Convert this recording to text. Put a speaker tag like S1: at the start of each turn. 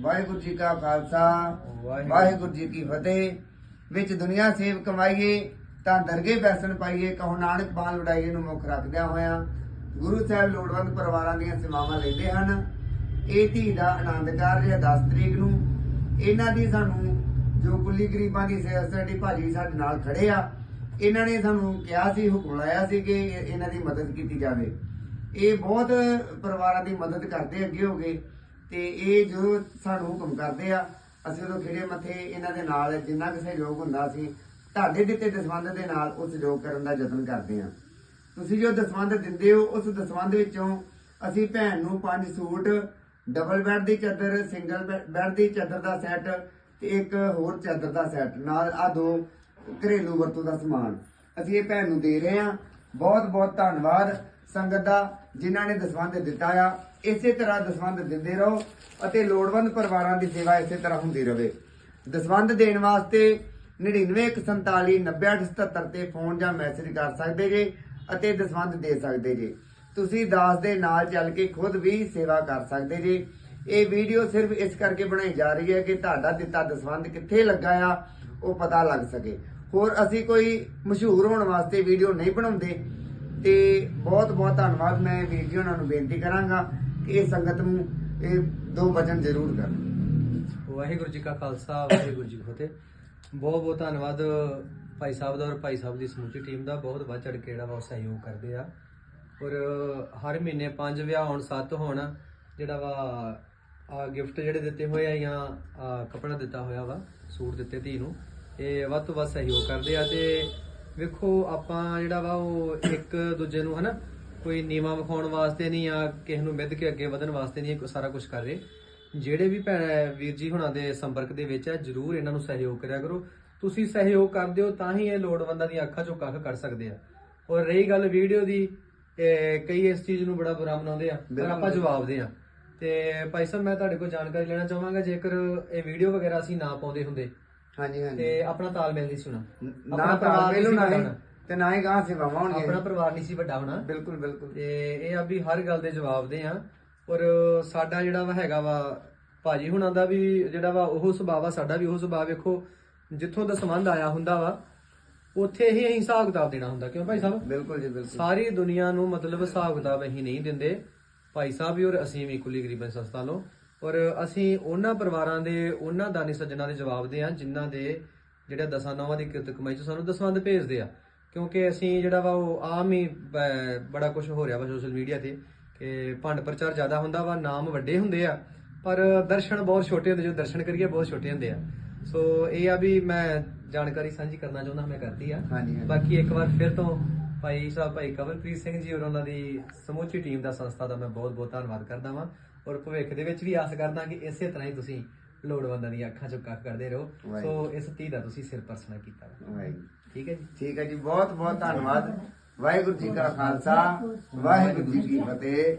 S1: ਵਾਹਿਗੁਰੂ ਜੀ ਕਾ ਖਾਲਸਾ ਵਾਹਿਗੁਰੂ। ਜੀ ਕੀ ਫਤਿਹ। ਵਿੱਚ ਦੁਨੀਆ ਸੇਵ ਕਮਾਈਏ ਤਾਂ ਦਰਗੇ ਬੈਸਣ ਪਾਈਏ ਕਹੋ ਨਾਨਕ ਬਾਣ ਲੜਾਈਏ ਨੂੰ ਮੁੱਖ ਰੱਖਦਿਆਂ ਹੋਇਆਂ ਗੁਰੂ ਸਾਹਿਬ ਲੋੜਵੰਦ ਪਰਿਵਾਰਾਂ ਦੀਆਂ ਸੇਵਾਵਾਂ ਲੈਂਦੇ ਹਨ। ਇਹ ਧੀ ਦਾ ਆਨੰਦ ਕਾਰਜ ਹੈ 10 ਤਰੀਕ ਨੂੰ। ਇਹਨਾਂ ਦੀ ਸਾਨੂੰ ਜੋ ਕੁੱਲੀ ਗਰੀਬਾਂ ਦੀ ਸੇਵਾ ਸੋਸਾਇਟੀ ਭਾਜੀ ਸਾਡੇ ਨਾਲ ਖੜੇ ਆ ਇਹਨਾਂ ਨੇ ਸਾਨੂੰ ਕਿਹਾ ਸੀ ਹੁਕਮ ਲਾਇਆ ਸੀ ਕਿ ਇਹ- ਇਹਨਾਂ ਦੀ ਮਦਦ ਕੀਤੀ ਜਾਵੇ। ਇਹ ਬਹੁਤ ਪਰਿਵਾਰਾਂ ਦੀ ਮਦਦ ਕਰਦੇ ਅੱਗੇ ਹੋ ਗਏ। ਤੇ ਇਹ ਜੋ ਸਾਨੂੰ ਹੁਕਮ ਕਰਦੇ ਆ, ਅਸੀਂ ਉਦੋਂ ਖਿੜੇ ਮੱਥੇ ਇਹਨਾਂ ਦੇ ਨਾਲ, ਜਿੰਨਾ ਕੁ ਸਹਿਯੋਗ ਹੁੰਦਾ ਸੀ, ਤੁਹਾਡੇ ਦਿੱਤੇ ਦਸਵੰਧ ਦੇ ਨਾਲ ਉਹ ਸਹਿਯੋਗ ਕਰਨ ਦਾ ਯਤਨ ਕਰਦੇ ਆ। ਤੁਸੀਂ ਜੋ ਦਸਵੰਧ ਦਿੰਦੇ ਹੋ, ਉਸ ਦਸਵੰਧ ਵਿੱਚੋਂ ਅਸੀਂ ਭੈਣ ਨੂੰ ਪੰਜ ਸੂਟ ਡਬਲ ਬੈੱਡ ਦੀ ਚਾਦਰ ਸਿੰਗਲ ਬੈੱਡ ਦੀ ਚਾਦਰ ਦਾ ਸੈੱਟ ਤੇ ਇੱਕ ਹੋਰ ਚਾਦਰ ਦਾ ਸੈੱਟ ਨਾਲ ਆ ਦੋ ਘਰੇਲੂ ਵਰਤੋਂ ਦਾ ਸਮਾਨ। ਅਸੀਂ ਇਹ ਭੈਣ ਨੂੰ ਦੇ ਰਹੇ ਹਾਂ ਬਹੁਤ ਬਹੁਤ ਧੰਨਵਾਦ ਸੰਗਤ ਦਾ, ਜਿਨ੍ਹਾਂ ਨੇ ਦਸਵੰਧ ਦਿੱਤਾ ਆ। ਇਸੇ ਤਰ੍ਹਾਂ ਦਸਵੰਧ ਦਿੰਦੇ ਰਹੋ ਅਤੇ ਲੋੜਵੰਦ ਪਰਿਵਾਰਾਂ ਦੀ ਸੇਵਾ ਇਸੇ ਤਰ੍ਹਾਂ ਹੁੰਦੀ ਰਹੇ ਦਸਵੰਧ ਦੇਣ ਵਾਸਤੇ 9914490877 ਤੇ ਫੋਨ ਜਾਂ ਮੈਸੇਜ ਕਰ ਸਕਦੇ ਜੇ ਅਤੇ ਦਸਵੰਧ ਦੇ ਸਕਦੇ ਜੇ। ਤੁਸੀਂ ਦਾਸ ਦੇ ਨਾਲ ਚੱਲ ਕੇ ਖੁਦ ਵੀ ਸੇਵਾ ਕਰ ਸਕਦੇ ਜੇ। ਇਹ ਵੀਡੀਓ ਸਿਰਫ ਇਸ ਕਰਕੇ ਬਣਾਈ ਜਾ ਰਹੀ ਹੈ ਕਿ ਤੁਹਾਡਾ ਦਿੱਤਾ ਦਸਵੰਧ ਕਿੱਥੇ ਲੱਗਾ ਆ, ਉਹ ਪਤਾ ਲੱਗ ਸਕੇ। ਹੋਰ ਅਸੀਂ ਕੋਈ ਮਸ਼ਹੂਰ ਹੋਣ ਵਾਸਤੇ ਵੀਡੀਓ ਨਹੀਂ ਬਣਾਉਂਦੇ, ਤੇ ਬਹੁਤ ਬਹੁਤ ਧੰਨਵਾਦ। ਮੈਂ ਵੀਡੀਓ ਉਹਨਾਂ ਨੂੰ ਬੇਨਤੀ ਕਰਾਂਗਾ ਕਿ ਇਹ ਸੰਗਤ ਨੂੰ ਇਹ ਦੋ ਵਚਨ ਜ਼ਰੂਰ ਕਰਨ।
S2: ਵਾਹਿਗੁਰੂ ਜੀ ਕਾ ਖਾਲਸਾ, ਵਾਹਿਗੁਰੂ ਜੀ ਕੀ ਫਤਿਹ। ਬਹੁਤ ਬਹੁਤ ਧੰਨਵਾਦ ਭਾਈ ਸਾਹਿਬ ਦਾ ਔਰ ਭਾਈ ਸਾਹਿਬ ਦੀ ਸਮੁੱਚੀ ਟੀਮ ਦਾ। ਬਹੁਤ ਵੱਧ ਚੜ ਕੇ ਜਿਹੜਾ ਵਾ ਉਹ ਸਹਿਯੋਗ ਕਰਦੇ ਆ। ਔਰ ਹਰ ਮਹੀਨੇ ਪੰਜ ਵਿਆਹ ਹੋਣ, ਸੱਤ ਹੋਣ, ਜਿਹੜਾ ਵਾ, ਆ ਗਿਫਟ ਜਿਹੜੇ ਦਿੱਤੇ ਹੋਏ ਆ ਜਾਂ ਆਹ ਕੱਪੜਾ ਦਿੱਤਾ ਹੋਇਆ ਵਾ, ਸੂਟ ਦਿੱਤੇ ਧੀ ਨੂੰ। ਇਹ ਵੱਧ ਤੋਂ ਵੱਧ ਸਹਿਯੋਗ ਕਰਦੇ ਆ ਤੇ ਵੇਖੋ ਆਪਾਂ ਜਿਹੜਾ ਵਾ ਉਹ ਇੱਕ ਦੂਜੇ ਨੂੰ ਹਨਾ ਕੋਈ ਨੀਵਾ ਵਿਖਾਉਣ ਵਾਸਤੇ ਨਹੀਂ ਆ ਕਿਸੇ ਨੂੰ ਮਿੱਧ ਕੇ ਅੱਗੇ ਵਧਣ ਵਾਸਤੇ ਨਹੀਂ ਇਹ ਸਾਰਾ ਕੁਝ ਕਰ ਰਹੇ। ਜਿਹੜੇ ਵੀ ਭੈਣ ਵੀਰ ਜੀ ਹੁਣਾਂ ਦੇ ਸੰਪਰਕ ਦੇ ਵਿੱਚ ਹੈ ਜਰੂਰ ਇਹਨਾਂ ਨੂੰ ਸਹਿਯੋਗ ਕਰਿਆ ਕਰੋ। ਤੁਸੀਂ ਸਹਿਯੋਗ ਕਰਦੇ ਹੋ ਤਾਂ ਹੀ ਇਹ ਲੋੜਵੰਦਾਂ ਦੀਆਂ ਅੱਖਾਂ ਚੋਂ ਕੱਖ ਕਰ ਸਕਦੇ ਆ। ਔਰ ਰਹੀ ਗੱਲ ਵੀਡੀਓ ਦੀ ਕਈ ਇਸ ਚੀਜ਼ ਨੂੰ ਬੜਾ ਬੁਰਾ ਮਨਾਉਂਦੇ ਆ ਪਰ ਆਪਾਂ ਜਵਾਬ ਦੇ ਆ। ਤੇ ਭਾਈ ਸਾਹਿਬ ਮੈਂ ਤੁਹਾਡੇ ਕੋਲ ਜਾਣਕਾਰੀ ਲੈਣਾ ਚਾਹਾਂਗਾ ਜੇਕਰ ਇਹ ਵੀਡੀਓ ਵਗੈਰਾ ਅਸੀਂ ਨਾ ਪਾਉਂਦੇ ਹੁੰਦੇ
S1: ਹਾਂਜੀ ਹਾਂਜੀ।
S2: ਤੇ ਆਪਣਾ ਤਾਲਮੇਲ ਨਹੀਂ ਸੀ ਹੋਣਾ
S1: ਨਾ
S2: ਆਪਣਾ
S1: ਤਾਂ
S2: ਪਰਿਵਾਰ ਨਹੀਂ ਸੀ ਵੱਡਾ ਹੋਣਾ।
S1: ਤੇ ਨਾ ਹੀ ਗਾਂ ਸੇਵਾਵਾਂ
S2: ਆਪਣਾ
S1: ਹੋਣਗੀਆਂ
S2: ਪਰਿਵਾਰ ਨਹੀਂ ਸੀ ਵੱਡਾ ਹੋਣਾ।
S1: ਬਿਲਕੁਲ ਬਿਲਕੁਲ।
S2: ਤੇ ਇਹ ਆ ਵੀ ਹਰ ਗੱਲ ਦੇ ਜਵਾਬ ਦੇ ਆ। ਔਰ ਸਾਡਾ ਜਿਹੜਾ ਵਾ ਹੈਗਾ ਵਾ ਭਾਜੀ ਹੁਣਾਂ ਦਾ ਵੀ ਜਿਹੜਾ ਵਾ ਉਹ ਸੁਭਾਅ ਵਾ ਸਾਡਾ ਵੀ ਉਹ ਸੁਭਾਅ ਵੇਖੋ ਜਿੱਥੋਂ ਦਾ ਸੰਬੰਧ ਆਇਆ ਹੁੰਦਾ ਵਾ ਉੱਥੇ ਹੀ ਅਸੀਂ ਹਿਸਾਬ ਕਿਤਾਬ ਦੇਣਾ ਹੁੰਦਾ। ਕਿਉਂ ਭਾਈ ਸਾਹਿਬ?
S1: ਬਿਲਕੁਲ ਜੀ ਬਿਲਕੁਲ।
S2: ਸਾਰੀ ਦੁਨੀਆ ਨੂੰ ਮਤਲਬ ਹਿਸਾਬ ਕਿਤਾਬ ਅਸੀਂ ਨਹੀਂ ਦਿੰਦੇ। ਭਾਈ ਸਾਹਿਬ ਵੀ ਔਰ ਅਸੀਂ ਵੀ ਕੁੱਲੀ ਗਰੀਬਨ ਸੰਸਥਾ ਲੋ ਔਰ ਅਸੀਂ ਉਹਨਾਂ ਪਰਿਵਾਰਾਂ ਦੇ ਉਹਨਾਂ ਦਾਨੀ ਸੱਜਣਾ ਦੇ ਜਵਾਬ ਦੇ ਆ ਜਿਨ੍ਹਾਂ ਦੇ ਜਿਹੜਾ ਦਸਾਂ ਨੌਵਾਂ ਦੀ ਕਿਰਤ ਕਮਾਈ ਚ ਸਾਨੂੰ ਦਸਵੰਦ ਭੇਜਦੇ ਆ। ਕਿਉਂਕਿ ਅਸੀਂ ਜਿਹੜਾ ਵਾ ਉਹ ਆਮ ਹੀ ਬੜਾ ਕੁਝ ਹੋ ਰਿਹਾ ਵਾ ਸੋਸ਼ਲ ਮੀਡੀਆ ਤੇ ਕਿ ਭੰਡ ਪ੍ਰਚਾਰ ਜ਼ਿਆਦਾ ਹੁੰਦਾ ਵਾ ਨਾਮ ਵੱਡੇ ਹੁੰਦੇ ਆ ਪਰ ਦਰਸ਼ਨ ਬਹੁਤ ਛੋਟੇ ਹੁੰਦੇ ਜੋ ਦਰਸ਼ਨ ਕਰੀਏ ਬਹੁਤ ਛੋਟੇ ਹੁੰਦੇ ਆ। ਸੋ ਇਹ ਆ ਵੀ ਮੈਂ ਜਾਣਕਾਰੀ ਸਾਂਝੀ ਕਰਨਾ ਚਾਹੁੰਦਾ ਮੈਂ ਕਰਦੀ ਆ। ਬਾਕੀ ਇੱਕ ਵਾਰ ਫਿਰ ਤੋਂ ਭਾਈ ਸਾਹਿਬ ਭਾਈ ਕਵਲਪ੍ਰੀਤ ਸਿੰਘ ਜੀ ਔਰ ਉਹਨਾਂ ਦੀ ਸਮੁੱਚੀ ਟੀਮ ਦਾ ਸੰਸਥਾ ਦਾ ਮੈਂ ਬਹੁਤ ਬਹੁਤ ਧੰਨਵਾਦ ਕਰਦਾ ਵਾਂ। ਔਰ ਭਵਿੱਖ ਦੇ ਵਿੱਚ ਵੀ ਆਸ ਕਰਦਾ ਕਿ ਇਸੇ ਤਰ੍ਹਾਂ ਹੀ ਤੁਸੀਂ ਲੋੜਵੰਦਾਂ ਦੀਆਂ ਅੱਖਾਂ ਚੋਂ ਕੱਖ ਕਰਦੇ ਰਹੋ। ਸੋ ਇਸ ਧੀ ਦਾ ਤੁਸੀਂ ਸਿਰ ਪਰਸਣਾ ਕੀਤਾ ਠੀਕ ਹੈ ਜੀ?
S1: ਠੀਕ ਹੈ ਜੀ ਬਹੁਤ ਬਹੁਤ ਧੰਨਵਾਦ। ਵਾਹਿਗੁਰੂ ਜੀ ਕਾ ਖਾਲਸਾ ਵਾਹਿਗੁਰੂ ਜੀ ਕੀ ਫਤਿਹ।